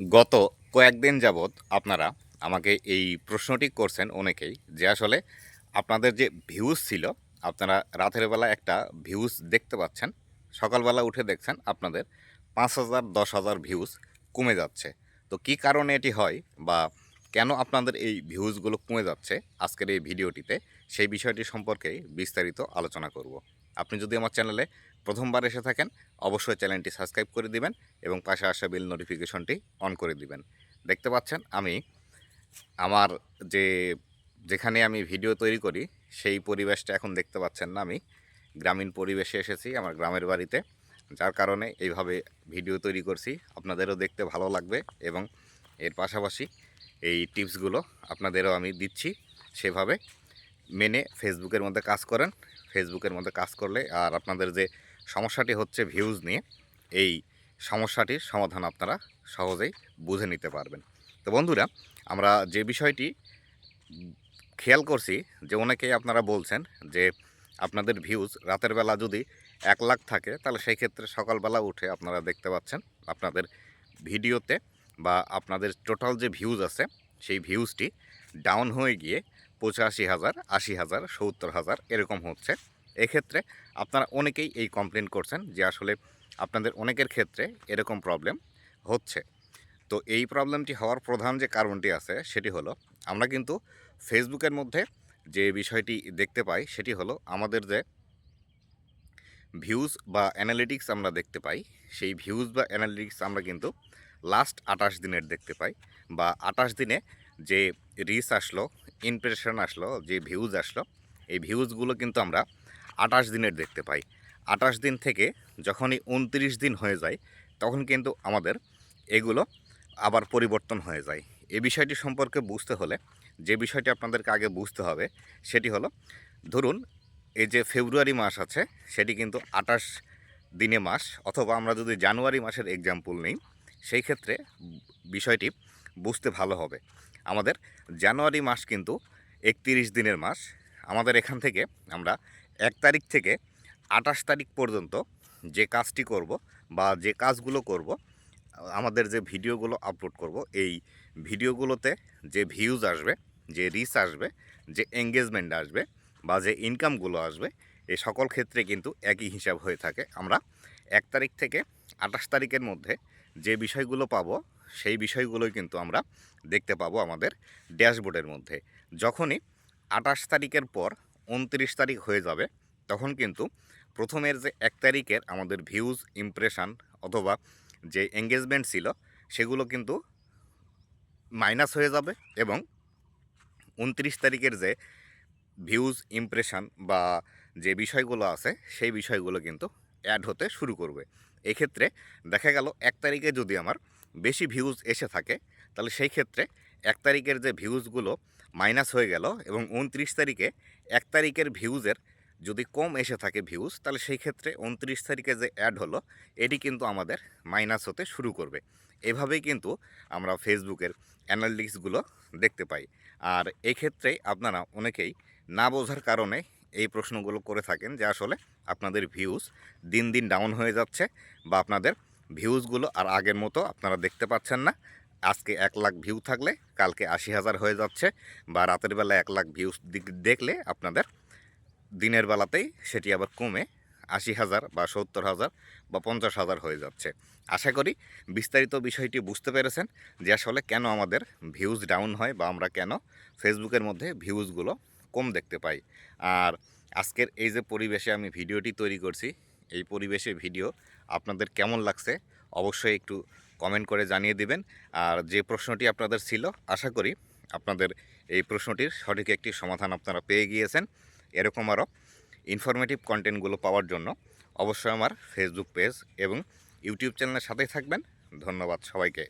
গত কয়েকদিন যাবৎ আপনারা আমাকে এই প্রশ্নটি করছেন অনেকেই যে আসলে আপনাদের যে ভিউজ ছিল, আপনারা রাতের বেলা একটা ভিউজ দেখতে পাচ্ছেন, সকালবেলা উঠে দেখছেন আপনাদের পাঁচ হাজার, দশ হাজার ভিউজ কমে যাচ্ছে। তো কি কারণে এটি হয় বা কেন আপনাদের এই ভিউজগুলো কমে যাচ্ছে আজকের এই ভিডিওটিতে সেই বিষয়টি সম্পর্কে বিস্তারিত আলোচনা করব। আপনি যদি আমার চ্যানেলে প্রথমবার এসে থাকেন, অবশ্যই চ্যানেলটি সাবস্ক্রাইব করে দিবেন এবং পাশে আসা বিল নোটিফিকেশনটি অন করে দিবেন। দেখতে পাচ্ছেন, আমি আমার যে, যেখানে আমি ভিডিও তৈরি করি, সেই পরিবেশটা এখন দেখতে পাচ্ছেন না আমি। গ্রামীণ পরিবেশে এসেছি আমার গ্রামের বাড়িতে, যার কারণে এইভাবে ভিডিও তৈরি করছি। আপনাদেরও দেখতে ভালো লাগবে এবং এর পাশাপাশি এই টিপসগুলো আপনাদেরও আমি দিচ্ছি সেভাবে। মেনে ফেসবুকের মধ্যে কাজ করেন, ফেসবুকের মধ্যে কাজ করলে আর আপনাদের যে সমস্যাটি হচ্ছে ভিউজ নিয়ে। এই সমস্যাটির সমাধান আপনারা সহজেই বুঝে নিতে পারবেন। তো বন্ধুরা, আমরা যে বিষয়টি খেয়াল করছি, যে অনেকেই আপনারা বলছেন যে আপনাদের ভিউজ রাতের বেলা যদি এক লাখ থাকে, তাহলে সেই ক্ষেত্রে সকালবেলা উঠে আপনারা দেখতে পাচ্ছেন আপনাদের ভিডিওতে বা আপনাদের টোটাল যে ভিউজ আছে, সেই ভিউজটি ডাউন হয়ে গিয়ে পঁচাশি হাজার, আশি হাজার, সত্তর হাজার এরকম হচ্ছে। এক্ষেত্রে আপনারা অনেকেই এই কমপ্লেন করছেন যে আসলে আপনাদের অনেকের ক্ষেত্রে এরকম প্রবলেম হচ্ছে। তো এই প্রবলেমটি হওয়ার প্রধান যে কারণটি আছে সেটি হলো, আমরা কিন্তু ফেসবুকের মধ্যে যে বিষয়টি দেখতে পাই সেটি হলো আমাদের যে ভিউজ বা অ্যানালিটিক্স আমরা দেখতে পাই, সেই ভিউজ বা অ্যানালিটিক্স আমরা কিন্তু লাস্ট আঠাশ দিনের দেখতে পাই বা আঠাশ দিনে যে রিচ আসলো ইমপ্রেশন আসলো, যে ভিউজ আসলো, এই ভিউজগুলো কিন্তু আমরা আঠাশ দিনের দেখতে পাই। আঠাশ দিন থেকে যখনই উনত্রিশ দিন হয়ে যায়, তখন কিন্তু আমাদের এগুলো আবার পরিবর্তন হয়ে যায়। এই বিষয়টি সম্পর্কে বুঝতে হলে যে বিষয়টি আপনাদেরকে আগে বুঝতে হবে, সেটি হলো, ধরুন, এই যে ফেব্রুয়ারি মাস আছে, সেটি কিন্তু আঠাশ দিনে মাস, অথবা আমরা যদি জানুয়ারি মাসের এক্সাম্পল নিই, সেই ক্ষেত্রে বিষয়টি বুঝতে ভালো হবে। আমাদের জানুয়ারি মাস কিন্তু একত্রিশ দিনের মাস। আমাদের এখান থেকে আমরা এক তারিখ থেকে আঠাশ তারিখ পর্যন্ত যে কাজটি করব বা যে কাজগুলো করব, আমাদের যে ভিডিওগুলো আপলোড করব, এই ভিডিওগুলোতে যে ভিউজ আসবে, যে রিচ আসবে, যে এঙ্গেজমেন্ট আসবে বা যে ইনকামগুলো আসবে এই সকল ক্ষেত্রে কিন্তু একই হিসাব হয়ে থাকে। আমরা এক তারিখ থেকে আঠাশ তারিখের মধ্যে যে বিষয়গুলো পাবো, সেই বিষয়গুলোই কিন্তু আমরা দেখতে পাবো আমাদের ড্যাশবোর্ডের মধ্যে। যখনই আঠাশ তারিখের পর উনত্রিশ তারিখ হয়ে যাবে, তখন কিন্তু প্রথমের যে এক তারিখের আমাদের ভিউজ ইমপ্রেশান অথবা যে এঙ্গেজমেন্ট ছিল, সেগুলো কিন্তু মাইনাস হয়ে যাবে এবং উনত্রিশ তারিখের যে ভিউজ ইমপ্রেশান বা যে বিষয়গুলো আছে, সেই বিষয়গুলো কিন্তু অ্যাড হতে শুরু করবে। এক্ষেত্রে দেখা গেল এক তারিখে যদি আমার বেশি ভিউজ এসে থাকে, তাহলে সেই ক্ষেত্রে এক তারিখের যে ভিউজগুলো মাইনাস হয়ে গেল এবং উনত্রিশ তারিখে এক তারিখের ভিউজের যদি কম এসে থাকে ভিউজ, তাহলে সেই ক্ষেত্রে উনত্রিশ তারিখে যে অ্যাড হলো, এটি কিন্তু আমাদের মাইনাস হতে শুরু করবে। এভাবেই কিন্তু আমরা ফেসবুকের অ্যানালিটিক্সগুলো দেখতে পাই। আর এক্ষেত্রে আপনারা অনেকেই না বোঝার কারণে এই প্রশ্নগুলো করে থাকেন যে আসলে আপনাদের ভিউজ দিন দিন ডাউন হয়ে যাচ্ছে বা আপনাদের ভিউজগুলো আর আগের মতো আপনারা দেখতে পাচ্ছেন না। আজকে এক লাখ ভিউ থাকলে, কালকে আশি হাজার হয়ে যাচ্ছে বা রাতের বেলা এক লাখ ভিউজ দেখলে আপনাদের দিনের বেলাতেই সেটি আবার কমে আশি হাজার বা সত্তর হাজার বা পঞ্চাশ হাজার হয়ে যাচ্ছে। আশা করি বিস্তারিত বিষয়টি বুঝতে পেরেছেন যে আসলে কেন আমাদের ভিউজ ডাউন হয় বা আমরা কেন ফেসবুকের মধ্যে ভিউজগুলো কম দেখতে পাই। আর আজকের এই যে পরিবেশে আমি ভিডিওটি তৈরি করছি, এই পরিবেশে ভিডিও আপনাদের কেমন লাগছে অবশ্যই একটু কমেন্ট করে জানিয়ে দিবেন। আর যে প্রশ্নটি আপনাদের ছিল, আশা করি আপনাদের এই প্রশ্নটির সঠিক একটি সমাধান আপনারা পেয়ে গিয়েছেন। এরকম আরও ইনফরমেটিভ কন্টেন্টগুলো পাওয়ার জন্য অবশ্যই আমার ফেসবুক পেজ এবং ইউটিউব চ্যানেলের সাথেই থাকবেন। ধন্যবাদ সবাইকে।